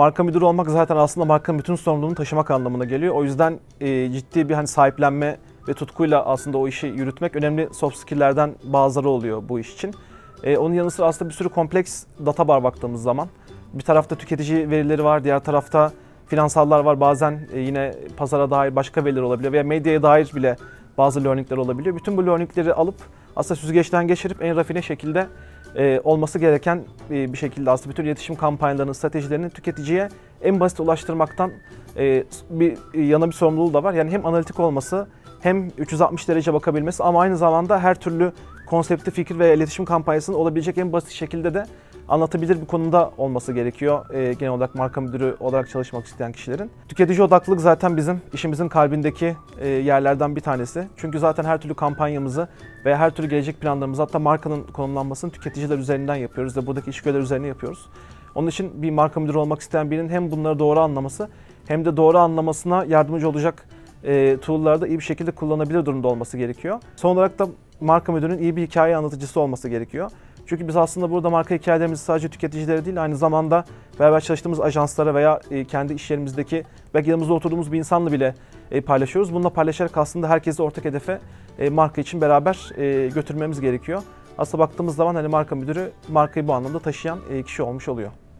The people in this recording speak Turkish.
marka müdürü olmak zaten aslında markanın bütün sorumluluğunu taşımak anlamına geliyor. O yüzden e, ciddi bir hani sahiplenme ve tutkuyla aslında o işi yürütmek önemli soft skill'lerden bazıları oluyor bu iş için. E, onun yanı sıra aslında bir sürü kompleks data var baktığımız zaman. Bir tarafta tüketici verileri var, diğer tarafta finansallar var. Bazen e, yine pazara dair başka veriler olabiliyor veya medyaya dair bile bazı learningler olabiliyor. Bütün bu learningleri alıp aslında süzgeçten geçirip en rafine şekilde e, olması gereken e, bir şekilde aslında bütün iletişim kampanyalarının, stratejilerini tüketiciye en basit ulaştırmaktan e, bir yana bir sorumluluğu da var. Yani hem analitik olması hem 360 derece bakabilmesi ama aynı zamanda her türlü konsepti, fikir ve iletişim kampanyasının olabilecek en basit şekilde de anlatabilir bir konumda olması gerekiyor e, genel olarak marka müdürü olarak çalışmak isteyen kişilerin. Tüketici odaklılık zaten bizim işimizin kalbindeki e, yerlerden bir tanesi. Çünkü zaten her türlü kampanyamızı veya her türlü gelecek planlarımızı hatta markanın konumlanmasını tüketiciler üzerinden yapıyoruz ve buradaki işgörüler üzerine yapıyoruz. Onun için bir marka müdürü olmak isteyen birinin hem bunları doğru anlaması hem de doğru anlamasına yardımcı olacak e, tool'ları da iyi bir şekilde kullanabilir durumda olması gerekiyor. Son olarak da marka müdürünün iyi bir hikaye anlatıcısı olması gerekiyor. Çünkü biz aslında burada marka hikayelerimizi sadece tüketicilere değil aynı zamanda beraber çalıştığımız ajanslara veya e, kendi iş yerimizdeki belki yanımızda oturduğumuz bir insanla bile e, paylaşıyoruz. Bununla paylaşarak aslında herkesi ortak hedefe e, marka için beraber götürmemiz gerekiyor. Aslında baktığımız zaman hani marka müdürü markayı bu anlamda taşıyan kişi olmuş oluyor.